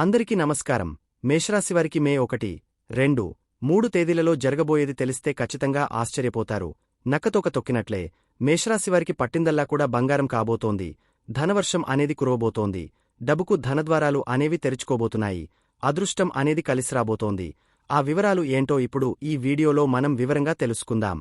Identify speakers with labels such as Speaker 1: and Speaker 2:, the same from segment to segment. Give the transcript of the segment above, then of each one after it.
Speaker 1: అందరికీ నమస్కారం. మేషరాశివారికి మే ఒకటి. రెండు. మూడు తేదీలలో జరగబోయేది తెలిస్తే ఖచ్చితంగా ఆశ్చర్యపోతారు. నక్కతోక తొక్కినట్లే. మేషరాశివారికి పట్టిందల్లా కూడా బంగారం కాబోతోంది. ధనవర్షం అనేది కురవబోతోంది. డబ్బుకు ధనద్వారాలు అనేవి తెరుచుకోబోతున్నాయి. అదృష్టం అనేది కలిసిరాబోతోంది. ఆ వివరాలు ఏంటో ఇప్పుడు ఈ వీడియోలో మనం వివరంగా తెలుసుకుందాం.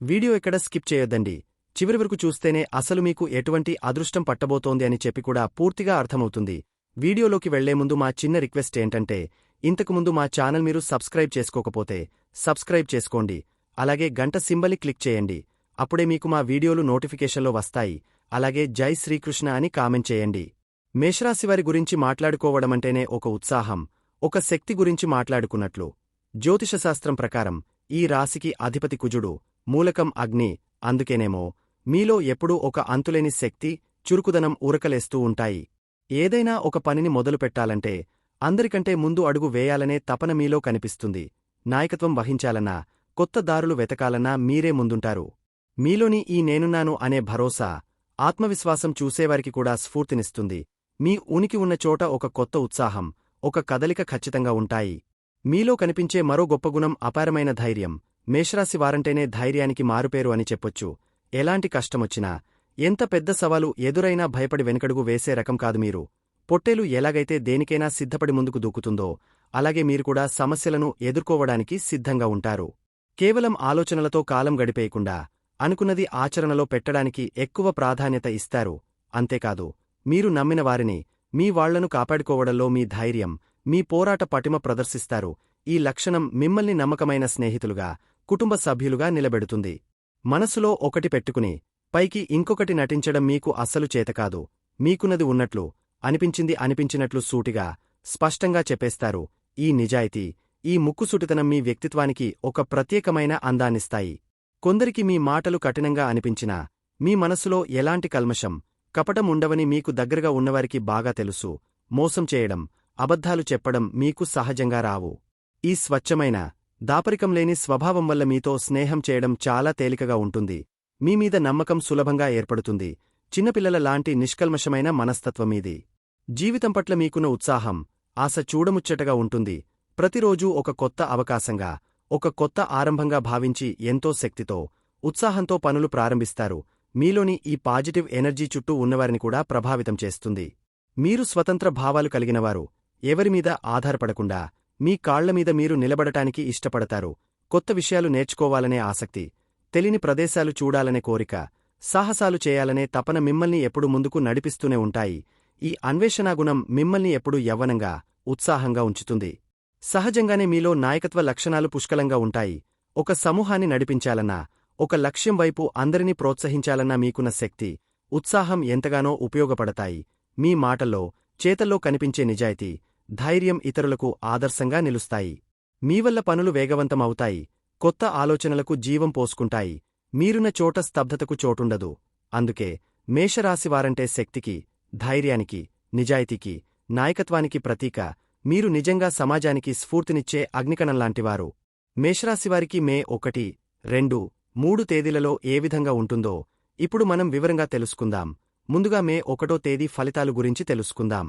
Speaker 1: వీడియో ఎక్కడ స్కిప్ చేయొద్దండి. చివరి వరకు చూస్తేనే అసలు మీకు ఎటువంటి అదృష్టం పట్టబోతోంది అని చెప్పి కూడా పూర్తిగా అర్థమవుతుంది. వీడియోలోకి వెళ్ళే ముందు మా చిన్న రిక్వెస్ట్ ఏంటంటే ఇంతకుముందు మా ఛానల్ మీరు సబ్స్క్రైబ్ చేసుకోకపోతే సబ్స్క్రైబ్ చేసుకోండి. అలాగే గంట సింబలి క్లిక్ చేయండి. అప్పుడే మీకు మా వీడియోలు నోటిఫికేషన్లో వస్తాయి. అలాగే జై శ్రీకృష్ణ అని కామెంట్ చేయండి. మేషరాశివారి గురించి మాట్లాడుకోవడమంటేనే ఒక ఉత్సాహం ఒక శక్తి గురించి మాట్లాడుకున్నట్లు. జ్యోతిషశాస్త్రం ప్రకారం ఈ రాశికి అధిపతి కుజుడు మూలకం అగ్ని అందుకేనేమో మీలో ఎప్పుడూ ఒక అంతులేని శక్తి చురుకుదనం ఉరకలేస్తూ ఉంటాయి. ఏదైనా ఒక పనిని మొదలుపెట్టాలంటే అందరికంటే ముందు అడుగు వేయాలనే తపన మీలో కనిపిస్తుంది. నాయకత్వం వహించాలన్నా కొత్త దారులు వెతకాలన్నా మీరే ముందుంటారు. మీలోని ఈ నేనున్నాను అనే భరోసా ఆత్మవిశ్వాసం చూసేవారికి కూడా స్ఫూర్తినిస్తుంది. మీ ఉనికి ఉన్న చోట ఒక కొత్త ఉత్సాహం ఒక కదలిక ఖచ్చితంగా ఉంటాయి. మీలో కనిపించే మరో గొప్ప గుణం అపారమైన ధైర్యం. మేషరాశి వారంటేనే ధైర్యానికి మారుపేరు అని చెప్పొచ్చు. ఎలాంటి కష్టమొచ్చినా ఎంత పెద్ద సవాలు ఎదురైనా భయపడి వెనుకడుగు వేసే రకం కాదు మీరు. పొట్టేలు ఎలాగైతే దేనికైనా సిద్ధపడి ముందుకు దూకుతుందో అలాగే మీరు కూడా సమస్యలను ఎదుర్కోవడానికి సిద్ధంగా ఉంటారు. కేవలం ఆలోచనలతో కాలం గడిపేయకుండా అనుకున్నది ఆచరణలో పెట్టడానికి ఎక్కువ ప్రాధాన్యత ఇస్తారు. అంతేకాదు మీరు నమ్మిన వారిని మీ వాళ్ళను కాపాడుకోవడంలో మీ ధైర్యం మీ పోరాట పటిమ ప్రదర్శిస్తారు. ఈ లక్షణం మిమ్మల్ని నమ్మకమైన స్నేహితులుగా కుటుంబ సభ్యులుగా నిలబెడుతుంది. మనసులో ఒకటి పెట్టుకుని పైకి ఇంకొకటి నటించడం మీకు అస్సలు చేతకాదు. మీకున్నది ఉన్నట్లు అనిపించింది అనిపించినట్లు సూటిగా స్పష్టంగా చెప్పేస్తారు. ఈ నిజాయితీ ఈ ముక్కుసుటితనం మీ వ్యక్తిత్వానికి ఒక ప్రత్యేకమైన అందాన్నిస్తాయి. కొందరికి మీ మాటలు కఠినంగా అనిపించినా మీ మనసులో ఎలాంటి కల్మషం కపటం ఉండవని మీకు దగ్గరగా ఉన్నవారికి బాగా తెలుసు. మోసం చేయడం అబద్ధాలు చెప్పడం మీకు సహజంగా రావు. ఈ స్వచ్ఛమైన దాపరికం లేని స్వభావం వల్ల మీతో స్నేహం చేయడం చాలా తేలికగా ఉంటుంది. మీమీద నమ్మకం సులభంగా ఏర్పడుతుంది. చిన్నపిల్లల లాంటి నిష్కల్మషమైన మనస్తత్వమీది జీవితం పట్ల మీకున్న ఉత్సాహం ఆశ చూడముచ్చటగా ఉంటుంది. ప్రతిరోజూ ఒక కొత్త అవకాశంగా ఒక కొత్త ఆరంభంగా భావించి ఎంతో శక్తితో ఉత్సాహంతో పనులు ప్రారంభిస్తారు. మీలోని ఈ పాజిటివ్ ఎనర్జీ చుట్టూ ఉన్నవారిని కూడా ప్రభావితం చేస్తుంది. మీరు స్వతంత్ర భావాలు కలిగినవారు. ఎవరిమీద ఆధారపడకుండా మీ కాళ్ళమీద మీరు నిలబడటానికి ఇష్టపడతారు. కొత్త విషయాలు నేర్చుకోవాలనే ఆసక్తి తెలిని ప్రదేశాలు చూడాలనే కోరిక సాహసాలు చేయాలనే తపన మిమ్మల్ని ఎప్పుడు ముందుకు నడిపిస్తూనే ఉంటాయి. ఈ అన్వేషణాగుణం మిమ్మల్ని ఎప్పుడు యవ్వనంగా ఉత్సాహంగా ఉంచుతుంది. సహజంగానే మీలో నాయకత్వ లక్షణాలు పుష్కలంగా ఉంటాయి. ఒక సమూహాన్ని నడిపించాలన్నా ఒక లక్ష్యం వైపు అందరినీ ప్రోత్సహించాలన్నా మీకున్న శక్తి ఉత్సాహం ఎంతగానో ఉపయోగపడతాయి. మీ మాటల్లో చేతల్లో కనిపించే నిజాయితీ ధైర్యం ఇతరులకు ఆదర్శంగా నిలుస్తాయి. మీవల్ల పనులు వేగవంతమవుతాయి. కొత్త ఆలోచనలకు జీవం పోసుకుంటాయి. మీరున్న చోట స్తబ్దతకు చోటుండదు. అందుకే మేషరాశివారంటే శక్తికి ధైర్యానికి నిజాయితీకి నాయకత్వానికి ప్రతీక. మీరు నిజంగా సమాజానికి స్ఫూర్తినిచ్చే అగ్నికణంలాంటివారు. మేషరాశివారికి మే ఒకటి రెండు మూడు తేదీలలో ఏ విధంగా ఉంటుందో ఇప్పుడు మనం వివరంగా తెలుసుకుందాం. ముందుగా మే ఒకటో తేదీ ఫలితాలు గురించి తెలుసుకుందాం.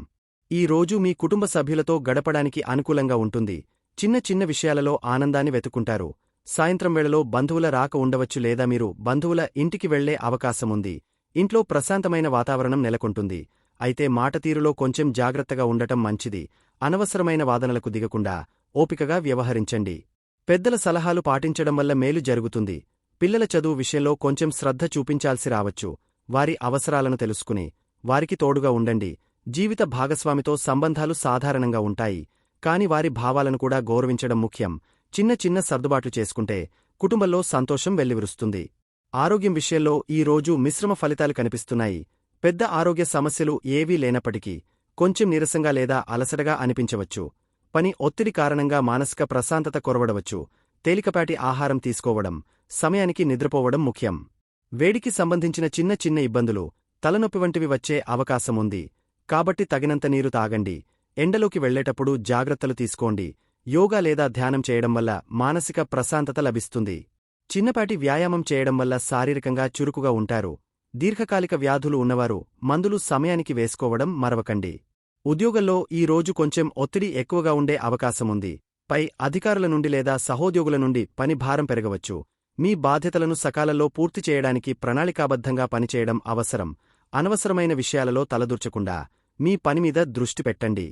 Speaker 1: ఈ రోజు మీ కుటుంబ సభ్యులతో గడపడానికి అనుకూలంగా ఉంటుంది. చిన్న చిన్న విషయాలలో ఆనందాన్ని వెతుకుంటారు సాయంత్రం వేళలో బంధువుల రాక ఉండవచ్చు లేదా మీరు బంధువుల ఇంటికి వెళ్ళే అవకాశముంది. ఇంట్లో ప్రశాంతమైన వాతావరణం నెలకొంటుంది. అయితే మాటతీరులో కొంచెం జాగ్రత్తగా ఉండటం మంచిది. అనవసరమైన వాదనలకు దిగకుండా ఓపికగా వ్యవహరించండి. పెద్దల సలహాలు పాటించడం వల్ల మేలు జరుగుతుంది. పిల్లల చదువు విషయంలో కొంచెం శ్రద్ధ చూపించాల్సి రావచ్చు. వారి అవసరాలను తెలుసుకుని వారికి తోడుగా ఉండండి. జీవిత భాగస్వామితో సంబంధాలు సాధారణంగా ఉంటాయి. కాని వారి భావాలను కూడా గౌరవించడం ముఖ్యం. చిన్న చిన్న సర్దుబాట్లు చేసుకుంటే కుటుంబంలో సంతోషం వెల్లివిరుస్తుంది. ఆరోగ్యం విషయంలో ఈ రోజు మిశ్రమ ఫలితాలు కనిపిస్తున్నాయి. పెద్ద ఆరోగ్య సమస్యలు ఏవీ లేనప్పటికీ కొంచెం నీరసంగా లేదా అలసటగా అనిపించవచ్చు. పని ఒత్తిడి కారణంగా మానసిక ప్రశాంతత కొరవడవచ్చు. తేలికపాటి ఆహారం తీసుకోవడం సమయానికి నిద్రపోవడం ముఖ్యం. వేడికి సంబంధించిన చిన్న చిన్న ఇబ్బందులు తలనొప్పి వంటివి వచ్చే అవకాశముంది. కాబట్టి తగినంత నీరు తాగండి. ఎండలోకి వెళ్ళేటప్పుడు జాగ్రత్తలు తీసుకోండి. యోగా లేదా ధ్యానం చేయడం వల్ల మానసిక ప్రశాంతత లభిస్తుంది. చిన్నపాటి వ్యాయామం చేయడం వల్ల శారీరకంగా చురుకుగా ఉంటారు. దీర్ఘకాలిక వ్యాధులు ఉన్నవారు మందులు సమయానికి వేసుకోవడం మరవకండి. ఉద్యోగంలో ఈ రోజు కొంచెం ఒత్తిడి ఎక్కువగా ఉండే అవకాశముంది పై అధికారుల నుండి లేదా సహోద్యోగుల నుండి పని భారం పెరగవచ్చు. మీ బాధ్యతలను సకాలంలో పూర్తి చేయడానికి ప్రణాళికాబద్ధంగా పనిచేయడం అవసరం. అనవసరమైన విషయాలలో తలదూర్చకుండా మీ పనిమీద దృష్టి పెట్టండి.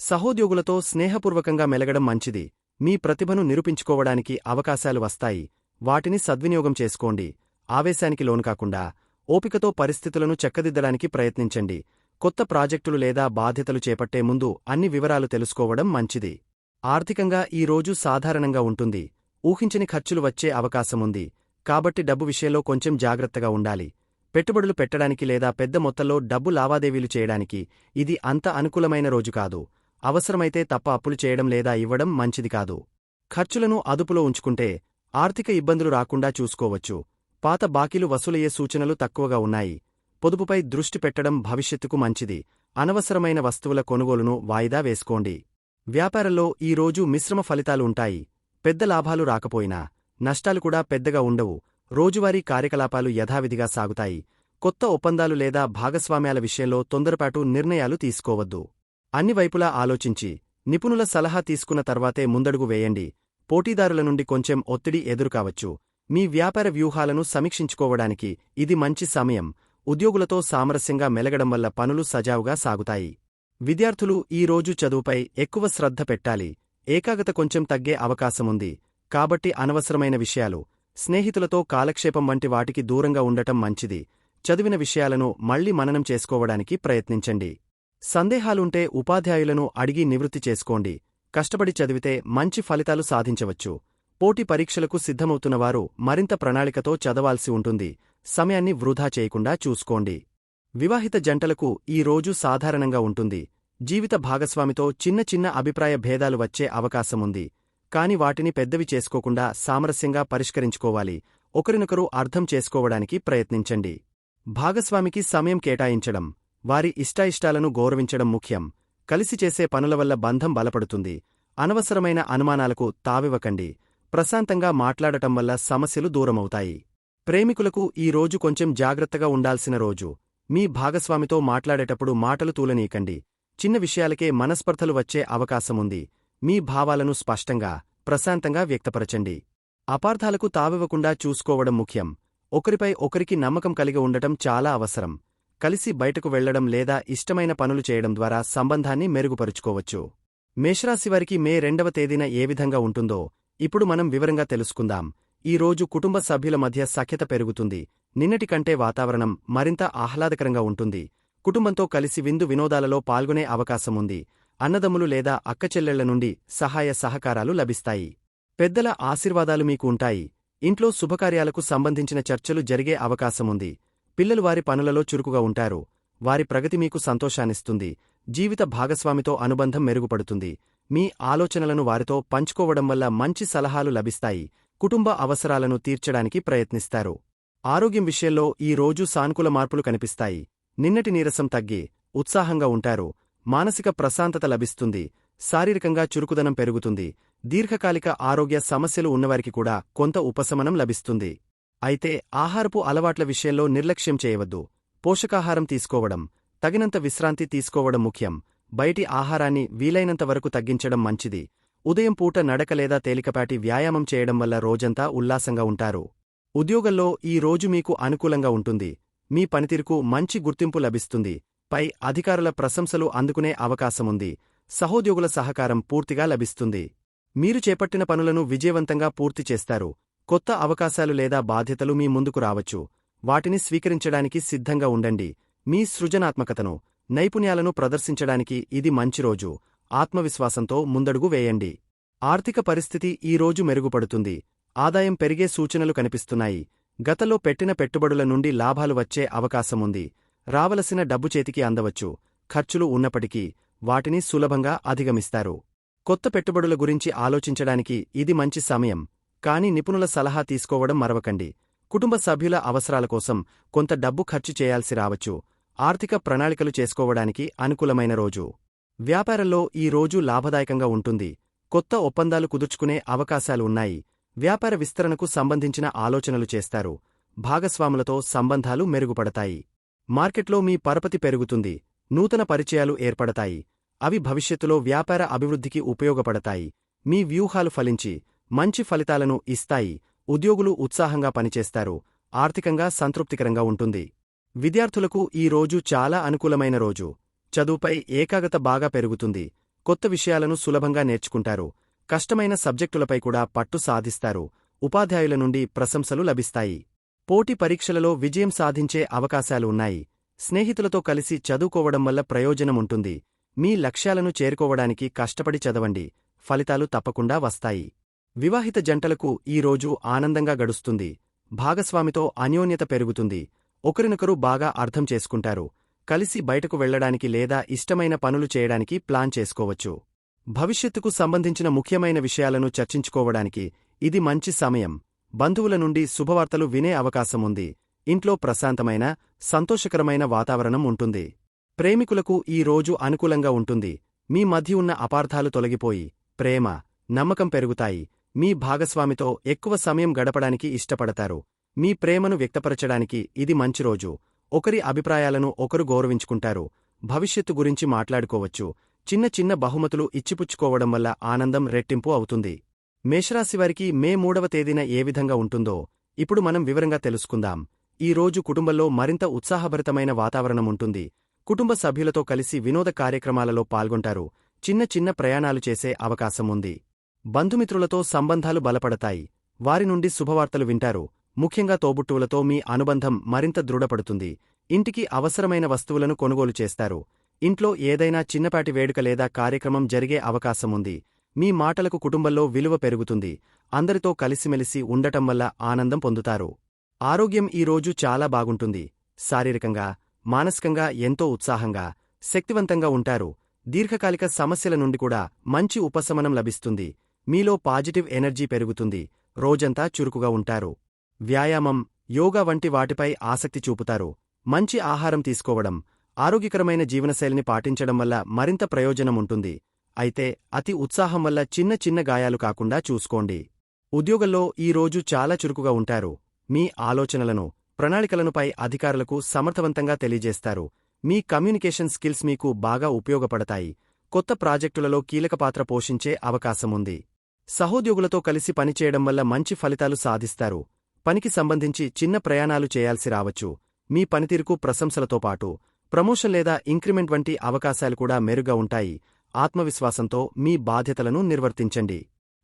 Speaker 1: సహోద్యోగులతో స్నేహపూర్వకంగా మెలగడం మంచిది. మీ ప్రతిభను నిరూపించుకోవడానికి అవకాశాలు వస్తాయి. వాటిని సద్వినియోగం చేసుకోండి. ఆవేశానికి లోనుకాకుండా ఓపికతో పరిస్థితులను చక్కదిద్దడానికి ప్రయత్నించండి. కొత్త ప్రాజెక్టులు లేదా బాధ్యతలు చేపట్టే ముందు అన్ని వివరాలు తెలుసుకోవడం మంచిది. ఆర్థికంగా ఈ రోజు సాధారణంగా ఉంటుంది. ఊహించని ఖర్చులు వచ్చే అవకాశముంది కాబట్టి డబ్బు విషయంలో కొంచెం జాగ్రత్తగా ఉండాలి. పెట్టుబడులు పెట్టడానికి లేదా పెద్ద మొత్తంలో డబ్బు లావాదేవీలు చేయడానికి ఇది అంత అనుకూలమైన రోజు కాదు. అవసరమైతే తప్ప అప్పులు చేయడం లేదా ఇవ్వడం మంచిది కాదు. ఖర్చులను అదుపులో ఉంచుకుంటే ఆర్థిక ఇబ్బందులు రాకుండా చూసుకోవచ్చు. పాత బాకీలు వసూలయ్యే సూచనలు తక్కువగా ఉన్నాయి. పొదుపుపై దృష్టి పెట్టడం భవిష్యత్తుకు మంచిది. అనవసరమైన వస్తువుల కొనుగోలును వాయిదా వేసుకోండి. వ్యాపారంలో ఈ రోజు మిశ్రమ ఫలితాలు ఉంటాయి. పెద్ద లాభాలు రాకపోయినా నష్టాలు కూడా పెద్దగా ఉండవు. రోజువారీ కార్యకలాపాలు యథావిధిగా సాగుతాయి. కొత్త ఒప్పందాలు లేదా భాగస్వామ్యాల విషయంలో తొందరపాటు నిర్ణయాలు తీసుకోవద్దు. అన్ని వైపులా ఆలోచించి నిపుణుల సలహా తీసుకున్న తర్వాతే ముందడుగు వేయండి. పోటీదారుల నుండి కొంచెం ఒత్తిడి ఎదురుకావచ్చు మీ వ్యాపార వ్యూహాలను సమీక్షించుకోవడానికి ఇది మంచి సమయం. ఉద్యోగులతో సామరస్యంగా మెలగడం వల్ల పనులు సజావుగా సాగుతాయి. విద్యార్థులు ఈ రోజు చదువుపై ఎక్కువ శ్రద్ధ పెట్టాలి. ఏకాగ్రత కొంచెం తగ్గే అవకాశముంది. కాబట్టి అనవసరమైన విషయాలు. స్నేహితులతో కాలక్షేపం వంటి వాటికి దూరంగా ఉండటం మంచిది. చదివిన విషయాలను మళ్ళీ మననం చేసుకోవడానికి ప్రయత్నించండి. సందేహాలుంటే ఉపాధ్యాయులను అడిగి నివృత్తి చేసుకోండి. కష్టపడి చదివితే మంచి ఫలితాలు సాధించవచ్చు. పోటీ పరీక్షలకు సిద్ధమవుతున్నవారు మరింత ప్రణాళికతో చదవాల్సి ఉంటుంది. సమయాన్ని వృధా చేయకుండా చూసుకోండి. వివాహిత జంటలకు ఈ రోజు సాధారణంగా ఉంటుంది. జీవిత భాగస్వామితో చిన్న చిన్న అభిప్రాయ భేదాలు వచ్చే అవకాశముంది కాని వాటిని పెద్దవి చేసుకోకుండా సామరస్యంగా పరిష్కరించుకోవాలి. ఒకరినొకరు అర్థం చేసుకోవడానికి ప్రయత్నించండి. భాగస్వామికి సమయం కేటాయించడం. వారి ఇష్టాయిష్టాలను గౌరవించడం ముఖ్యం. కలిసి చేసే పనుల వల్ల బంధం బలపడుతుంది. అనవసరమైన అనుమానాలకు తావివ్వకండి. ప్రశాంతంగా మాట్లాడటం వల్ల సమస్యలు దూరమవుతాయి. ప్రేమికులకు ఈ రోజు కొంచెం జాగ్రత్తగా ఉండాల్సిన రోజు. మీ భాగస్వామితో మాట్లాడేటప్పుడు మాటలు తూలనీయకండి. చిన్న విషయాలకే మనస్పర్ధలు వచ్చే అవకాశముంది. మీ భావాలను స్పష్టంగా ప్రశాంతంగా వ్యక్తపరచండి. అపార్థాలకు తావివ్వకుండా చూసుకోవడం ముఖ్యం. ఒకరిపై ఒకరికి నమ్మకం కలిగి ఉండటం చాలా అవసరం. కలిసి బయటకు వెళ్ళడం లేదా ఇష్టమైన పనులు చేయడం ద్వారా సంబంధాన్ని మెరుగుపరుచుకోవచ్చు. మేషరాశివారికి మే రెండవ తేదీన ఏ విధంగా ఉంటుందో ఇప్పుడు మనం వివరంగా తెలుసుకుందాం. ఈ రోజు కుటుంబ సభ్యుల మధ్య సఖ్యత పెరుగుతుంది. నిన్నటి కంటే వాతావరణం మరింత ఆహ్లాదకరంగా ఉంటుంది. కుటుంబంతో కలిసి విందు వినోదాలలో పాల్గొనే అవకాశముంది అన్నదమ్ములు లేదా అక్కచెల్లెళ్ళ నుండి సహాయ సహకారాలు లభిస్తాయి. పెద్దల ఆశీర్వాదాలు మీకు ఉంటాయి. ఇంట్లో శుభకార్యాలకు సంబంధించిన చర్చలు జరిగే అవకాశముంది పిల్లలు వారి పనులలో చురుకుగా ఉంటారు. వారి ప్రగతి మీకు సంతోషాన్నిస్తుంది. జీవిత భాగస్వామితో అనుబంధం మెరుగుపడుతుంది. మీ ఆలోచనలను వారితో పంచుకోవడం వల్ల మంచి సలహాలు లభిస్తాయి. కుటుంబ అవసరాలను తీర్చడానికి ప్రయత్నిస్తారు. ఆరోగ్యం విషయంలో ఈ రోజు సానుకూల మార్పులు కనిపిస్తాయి. నిన్నటి నీరసం తగ్గి ఉత్సాహంగా ఉంటారు. మానసిక ప్రశాంతత లభిస్తుంది. శారీరకంగా చురుకుదనం పెరుగుతుంది. దీర్ఘకాలిక ఆరోగ్య సమస్యలు ఉన్నవారికి కూడా కొంత ఉపశమనం లభిస్తుంది. అయితే ఆహారపు అలవాట్ల విషయంలో నిర్లక్ష్యం చేయవద్దు. పోషకాహారం తీసుకోవడం తగినంత విశ్రాంతి తీసుకోవడం ముఖ్యం. బయటి ఆహారాన్ని వీలైనంత వరకు తగ్గించడం మంచిది. ఉదయం పూట నడక లేదా తేలికపాటి వ్యాయామం చేయడం వల్ల రోజంతా ఉల్లాసంగా ఉంటారు. ఉద్యోగంలో ఈ రోజు మీకు అనుకూలంగా ఉంటుంది. మీ పనితీరుకు మంచి గుర్తింపు లభిస్తుంది. పై అధికారుల ప్రశంసలు అందుకునే అవకాశముంది సహోద్యోగుల సహకారం పూర్తిగా లభిస్తుంది. మీరు చేపట్టిన పనులను విజయవంతంగా పూర్తి చేస్తారు. కొత్త అవకాశాలు లేదా బాధ్యతలు మీ ముందుకు రావచ్చు. వాటిని స్వీకరించడానికి సిద్ధంగా ఉండండి. మీ సృజనాత్మకతను నైపుణ్యాలను ప్రదర్శించడానికి ఇది మంచి రోజు. ఆత్మవిశ్వాసంతో ముందడుగు వేయండి. ఆర్థిక పరిస్థితి ఈ రోజు మెరుగుపడుతుంది. ఆదాయం పెరిగే సూచనలు కనిపిస్తున్నాయి. గతంలో పెట్టిన పెట్టుబడుల నుండి లాభాలు వచ్చే అవకాశముంది రావలసిన డబ్బు చేతికి అందవచ్చు. ఖర్చులు ఉన్నప్పటికీ వాటిని సులభంగా అధిగమిస్తారు. కొత్త పెట్టుబడుల గురించి ఆలోచించడానికి ఇది మంచి సమయం. కాని నిపుణుల సలహా తీసుకోవడం మరవకండి. కుటుంబ సభ్యుల అవసరాల కోసం కొంత డబ్బు ఖర్చు చేయాల్సి రావచ్చు. ఆర్థిక ప్రణాళికలు చేసుకోవడానికి అనుకూలమైన రోజు. వ్యాపారంలో ఈ రోజు లాభదాయకంగా ఉంటుంది. కొత్త ఒప్పందాలు కుదుర్చుకునే అవకాశాలు ఉన్నాయి. వ్యాపార విస్తరణకు సంబంధించిన ఆలోచనలు చేస్తారు. భాగస్వాములతో సంబంధాలు మెరుగుపడతాయి. మార్కెట్లో మీ పరపతి పెరుగుతుంది. నూతన పరిచయాలు ఏర్పడతాయి. అవి భవిష్యత్తులో వ్యాపార అభివృద్ధికి ఉపయోగపడతాయి. మీ వ్యూహాలు ఫలించి మంచి ఫలితాలను ఇస్తాయి. ఉద్యోగులు ఉత్సాహంగా పనిచేస్తారు. ఆర్థికంగా సంతృప్తికరంగా ఉంటుంది. విద్యార్థులకు ఈ రోజు చాలా అనుకూలమైన రోజు. చదువుపై ఏకాగ్రత బాగా పెరుగుతుంది. కొత్త విషయాలను సులభంగా నేర్చుకుంటారు. కష్టమైన సబ్జెక్టులపై కూడా పట్టు సాధిస్తారు. ఉపాధ్యాయుల నుండి ప్రశంసలు లభిస్తాయి. పోటీ పరీక్షలలో విజయం సాధించే అవకాశాలు ఉన్నాయి. స్నేహితులతో కలిసి చదువుకోవడం వల్ల ప్రయోజనం ఉంటుంది. మీ లక్ష్యాలను చేరుకోవడానికి కష్టపడి చదవండి. ఫలితాలు తప్పకుండా వస్తాయి. వివాహిత జంటలకు ఈ రోజు ఆనందంగా గడుస్తుంది. భాగస్వామితో అన్యోన్యత పెరుగుతుంది. ఒకరినొకరు బాగా అర్థం చేసుకుంటారు. కలిసి బయటకు వెళ్ళడానికి లేదా ఇష్టమైన పనులు చేయడానికి ప్లాన్ చేసుకోవచ్చు. భవిష్యత్తుకు సంబంధించిన ముఖ్యమైన విషయాలను చర్చించుకోవడానికి ఇది మంచి సమయం. బంధువుల నుండి శుభవార్తలు వినే అవకాశముంది ఇంట్లో ప్రశాంతమైన సంతోషకరమైన వాతావరణం ఉంటుంది. ప్రేమికులకు ఈ రోజు అనుకూలంగా ఉంటుంది. మీ మధ్య ఉన్న అపార్థాలు తొలగిపోయి ప్రేమ నమ్మకం పెరుగుతాయి. మీ భాగస్వామితో ఎక్కువ సమయం గడపడానికి ఇష్టపడతారు. మీ ప్రేమను వ్యక్తపరచడానికి ఇది మంచి రోజు. ఒకరి అభిప్రాయాలను ఒకరు గౌరవించుకుంటారు. భవిష్యత్తు గురించి మాట్లాడుకోవచ్చు. చిన్న చిన్న బహుమతులు ఇచ్చిపుచ్చుకోవడం వల్ల ఆనందం రెట్టింపు అవుతుంది. మేషరాశివారికి మే మూడవ తేదీన ఏ విధంగా ఉంటుందో ఇప్పుడు మనం వివరంగా తెలుసుకుందాం. ఈ రోజు కుటుంబంలో మరింత ఉత్సాహభరితమైన వాతావరణం ఉంటుంది. కుటుంబ సభ్యులతో కలిసి వినోద కార్యక్రమాలలో పాల్గొంటారు. చిన్న చిన్న ప్రయాణాలు చేసే అవకాశం ఉంది. బంధుమిత్రులతో సంబంధాలు బలపడతాయి. వారి నుండి శుభవార్తలు వింటారు. ముఖ్యంగా తోబుట్టువులతో మీ అనుబంధం మరింత దృఢపడుతుంది. ఇంటికి అవసరమైన వస్తువులను కొనుగోలు చేస్తారు. ఇంట్లో ఏదైనా చిన్నపాటి వేడుక లేదా కార్యక్రమం జరిగే అవకాశముంది మీ మాటలకు కుటుంబంలో విలువ పెరుగుతుంది. అందరితో కలిసిమెలిసి ఉండటం వల్ల ఆనందం పొందుతారు. ఆరోగ్యం ఈ రోజు చాలా బాగుంటుంది. శారీరకంగా మానసికంగా ఎంతో ఉత్సాహంగా శక్తివంతంగా ఉంటారు. దీర్ఘకాలిక సమస్యల నుండి కూడా మంచి ఉపశమనం లభిస్తుంది. మీలో పాజిటివ్ ఎనర్జీ పెరుగుతుంది రోజంతా చురుకుగా ఉంటారు. వ్యాయామం యోగా వంటి వాటిపై ఆసక్తి చూపుతారు. మంచి ఆహారం తీసుకోవడం ఆరోగ్యకరమైన జీవనశైలిని పాటించడం వల్ల మరింత ప్రయోజనం ఉంటుంది. అయితే అతి ఉత్సాహం వల్ల చిన్న చిన్న గాయాలు కాకుండా చూసుకోండి. ఉద్యోగంలో ఈ రోజు చాలా చురుకుగా ఉంటారు. మీ ఆలోచనలను ప్రణాళికలనుపై అధికారులకు సమర్థవంతంగా తెలియజేస్తారు. మీ కమ్యూనికేషన్ స్కిల్స్ మీకు బాగా ఉపయోగపడతాయి. కొత్త ప్రాజెక్టులలో కీలక పాత్ర పోషించే అవకాశముంది. సహోద్యోగులతో కలిసి పనిచేయడం వల్ల మంచి ఫలితాలు సాధిస్తారు. పనికి సంబంధించి చిన్న ప్రయాణాలు చేయాల్సి రావచ్చు. మీ పనితీరుకు ప్రశంసలతో పాటు ప్రమోషన్ లేదా ఇంక్రిమెంట్ వంటి అవకాశాలు కూడా మెరుగ్గా ఉంటాయి. ఆత్మవిశ్వాసంతో మీ బాధ్యతలను నిర్వర్తించండి.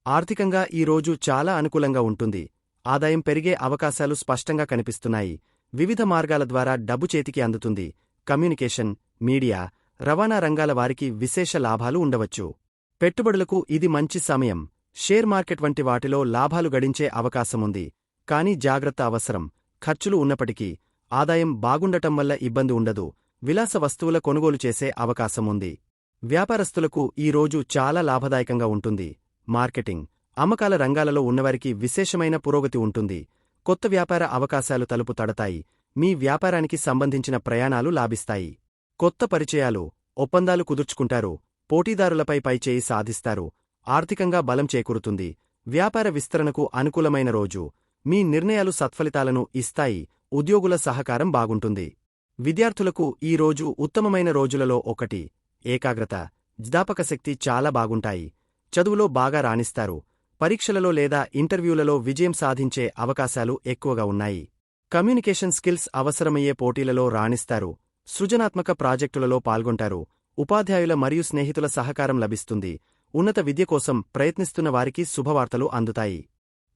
Speaker 1: ఆర్థికంగా ఈ రోజు చాలా అనుకూలంగా ఉంటుంది. ఆదాయం పెరిగే అవకాశాలు స్పష్టంగా కనిపిస్తున్నాయి. వివిధ మార్గాల ద్వారా డబ్బు చేతికి అందుతుంది. కమ్యూనికేషన్ మీడియా రవాణా రంగాల వారికి విశేష లాభాలు ఉండవచ్చు. పెట్టుబడులకు ఇది మంచి సమయం. షేర్ మార్కెట్ వంటి వాటిలో లాభాలు గడించే అవకాశముంది. కానీ జాగ్రత్త అవసరం. ఖర్చులు ఉన్నప్పటికీ ఆదాయం బాగుండటం వల్ల ఇబ్బంది ఉండదు. విలాస వస్తువుల కొనుగోలు చేసే అవకాశముంది. వ్యాపారస్తులకు ఈ రోజు చాలా లాభదాయకంగా ఉంటుంది. మార్కెటింగ్. అమ్మకాల రంగాలలో ఉన్నవారికి విశేషమైన పురోగతి ఉంటుంది. కొత్త వ్యాపార అవకాశాలు తలుపు తడతాయి. మీ వ్యాపారానికి సంబంధించిన ప్రయాణాలు లాభిస్తాయి. కొత్త పరిచయాలు ఒప్పందాలు కుదుర్చుకుంటారు. పోటీదారులపై పైచేయి సాధిస్తారు. ఆర్థికంగా బలం చేకూరుతుంది. వ్యాపార విస్తరణకు అనుకూలమైన రోజు. మీ నిర్ణయాలు సత్ఫలితాలను ఇస్తాయి. ఉద్యోగుల సహకారం బాగుంటుంది. విద్యార్థులకు ఈ రోజు ఉత్తమమైన రోజులలో ఒకటి. ఏకాగ్రత జ్ఞాపకశక్తి చాలా బాగుంటాయి. చదువులో బాగా రాణిస్తారు. పరీక్షలలో లేదా ఇంటర్వ్యూలలో విజయం సాధించే అవకాశాలు ఎక్కువగా ఉన్నాయి. కమ్యూనికేషన్ స్కిల్స్ అవసరమయ్యే పోటీలలో రాణిస్తారు. సృజనాత్మక ప్రాజెక్టులలో పాల్గొంటారు. ఉపాధ్యాయుల మరియు స్నేహితుల సహకారం లభిస్తుంది. ఉన్నత విద్య కోసం ప్రయత్నిస్తున్న వారికి శుభవార్తలు అందుతాయి.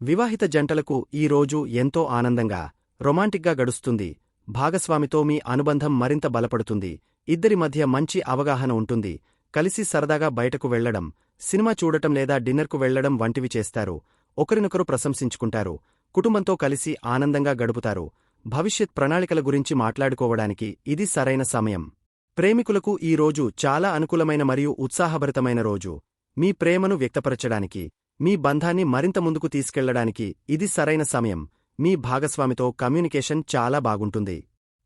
Speaker 1: వివాహిత జంటలకు ఈ రోజు ఎంతో ఆనందంగా రొమాంటిక్గా గడుస్తుంది. భాగస్వామితో మీ అనుబంధం మరింత బలపడుతుంది. ఇద్దరి మధ్య మంచి అవగాహన ఉంటుంది. కలిసి సరదాగా బయటకు వెళ్ళడం సినిమా చూడటం లేదా డిన్నర్కు వెళ్ళడం వంటివి చేస్తారు. ఒకరినొకరు ప్రశంసించుకుంటారు. కుటుంబంతో కలిసి ఆనందంగా గడుపుతారు. భవిష్యత్ ప్రణాళికల గురించి మాట్లాడుకోవడానికి ఇది సరైన సమయం. ప్రేమికులకు ఈ రోజు చాలా అనుకూలమైన మరియు ఉత్సాహభరితమైన రోజు. మీ ప్రేమను వ్యక్తపరచడానికి మీ బంధాన్ని మరింత ముందుకు తీసుకెళ్ళడానికి ఇది సరైన సమయం. మీ భాగస్వామితో కమ్యూనికేషన్ చాలా బాగుంటుంది.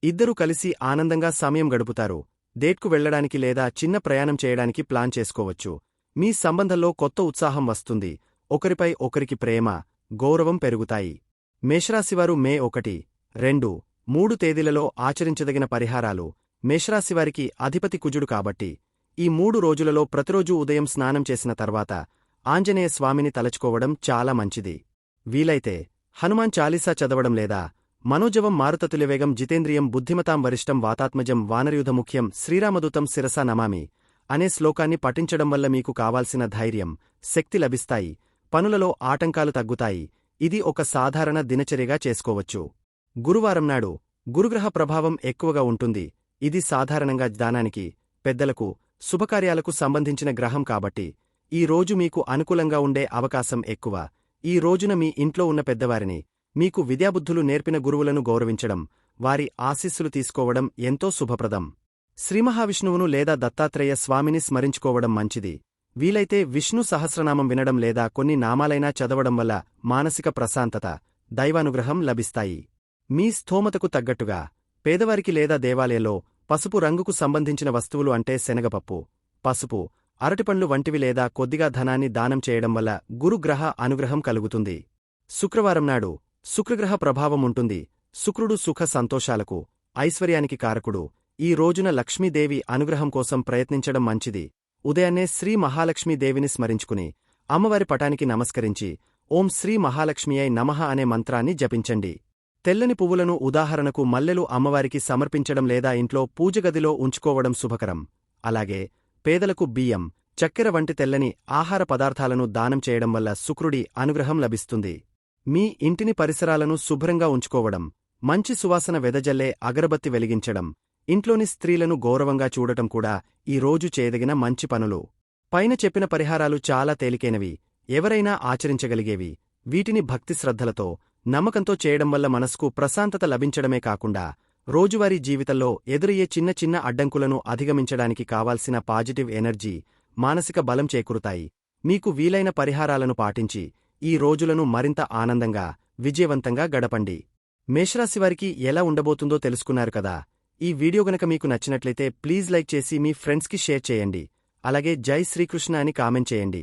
Speaker 1: ఇద్దరూ కలిసి ఆనందంగా సమయం గడుపుతారు. డేట్కు వెళ్ళడానికి లేదా చిన్న ప్రయాణం చేయడానికి ప్లాన్ చేసుకోవచ్చు. మీ సంబంధంలో కొత్త ఉత్సాహం వస్తుంది. ఒకరిపై ఒకరికి ప్రేమ గౌరవం పెరుగుతాయి. మేషరాశివారు మే ఒకటి రెండు మూడు తేదీలలో ఆచరించదగిన పరిహారాలు. మేషరాశివారికి అధిపతి కుజుడు కాబట్టి ఈ మూడు రోజులలో ప్రతిరోజూ ఉదయం స్నానం చేసిన తర్వాత ఆంజనేయ స్వామిని తలచుకోవడం చాలా మంచిది. వీలైతే హనుమాన్ చాలీసా చదవడం లేదా మనోజవం మారుతతులివేగం జితేంద్రియం బుద్ధిమతాం వరిష్టం వాతాత్మజం వానరయుధముఖ్యం శ్రీరామదూతం శిరసా నమామి అనే శ్లోకాన్ని పఠించడం వల్ల మీకు కావాల్సిన ధైర్యం శక్తి లభిస్తాయి. పనులలో ఆటంకాలు తగ్గుతాయి. ఇది ఒక సాధారణ దినచర్యగా చేసుకోవచ్చు. గురువారం నాడు గురుగ్రహ ప్రభావం ఎక్కువగా ఉంటుంది. ఇది సాధారణంగా దానానికి పెద్దలకు శుభకార్యాలకు సంబంధించిన గ్రహం కాబట్టి ఈ రోజు మీకు అనుకూలంగా ఉండే అవకాశం ఎక్కువ. ఈ రోజున మీ ఇంట్లో ఉన్న పెద్దవారిని మీకు విద్యాబుద్ధులు నేర్పిన గురువులను గౌరవించడం వారి ఆశీస్సులు తీసుకోవడం ఎంతో శుభప్రదం. శ్రీమహావిష్ణువును లేదా దత్తాత్రేయ స్వామిని స్మరించుకోవడం మంచిది. వీలైతే విష్ణు సహస్రనామం వినడం లేదా కొన్ని నామాలైనా చదవడం వల్ల మానసిక ప్రశాంతత దైవానుగ్రహం లభిస్తాయి. మీ స్థోమతకు తగ్గట్టుగా పేదవారికి లేదా దేవాలయంలో పసుపు రంగుకు సంబంధించిన వస్తువులు అంటే శనగపప్పు పసుపు అరటిపండ్లు వంటివి లేదా కొద్దిగా ధనాన్ని దానం చేయడం వల్ల గురుగ్రహ అనుగ్రహం కలుగుతుంది. శుక్రవారం నాడు శుక్రగ్రహ ప్రభావం ఉంటుంది. శుక్రుడు సుఖ సంతోషాలకు ఐశ్వర్యానికి కారకుడు. ఈ రోజున లక్ష్మీదేవి అనుగ్రహం కోసం ప్రయత్నించడం మంచిది. ఉదయాన్నే శ్రీ మహాలక్ష్మీదేవిని స్మరించుకుని అమ్మవారి పటానికి నమస్కరించి ఓం శ్రీ మహాలక్ష్మియై నమః అనే మంత్రాన్ని జపించండి. తెల్లని పువ్వులను ఉదాహరణకు మల్లెలు అమ్మవారికి సమర్పించడం లేదా ఇంట్లో పూజగదిలో ఉంచుకోవడం శుభకరం. అలాగే పేదలకు బియ్యం చక్కెర వంటి తెల్లని ఆహార పదార్థాలను దానం చేయడం వల్ల శుక్రుడి అనుగ్రహం లభిస్తుంది. మీ ఇంటిని పరిసరాలను శుభ్రంగా ఉంచుకోవడం మంచి సువాసన వెదజల్లే అగరబత్తి వెలిగించడం ఇంట్లోని స్త్రీలను గౌరవంగా చూడటం కూడా ఈ రోజు చేయదగిన మంచి పనులు. పైన చెప్పిన పరిహారాలు చాలా తేలికైనవి ఎవరైనా ఆచరించగలిగేవి వీటిని భక్తి శ్రద్ధలతో నమ్మకంతో చేయడం వల్ల మనస్కు ప్రశాంతత లభించడమే కాకుండా రోజువారీ జీవితంలో ఎదురయ్యే చిన్న చిన్న అడ్డంకులను అధిగమించడానికి కావాల్సిన పాజిటివ్ ఎనర్జీ మానసిక బలం చేకూరుతాయి. మీకు వీలైన పరిహారాలను పాటించి ఈ రోజులను మరింత ఆనందంగా విజయవంతంగా గడపండి. మేషరాశివారికి ఎలా ఉండబోతుందో తెలుసుకున్నారు కదా? ఈ వీడియో గనక మీకు నచ్చినట్లయితే ప్లీజ్ లైక్ చేసి మీ ఫ్రెండ్స్కి షేర్ చేయండి. అలాగే జై శ్రీకృష్ణ అని కామెంట్ చేయండి.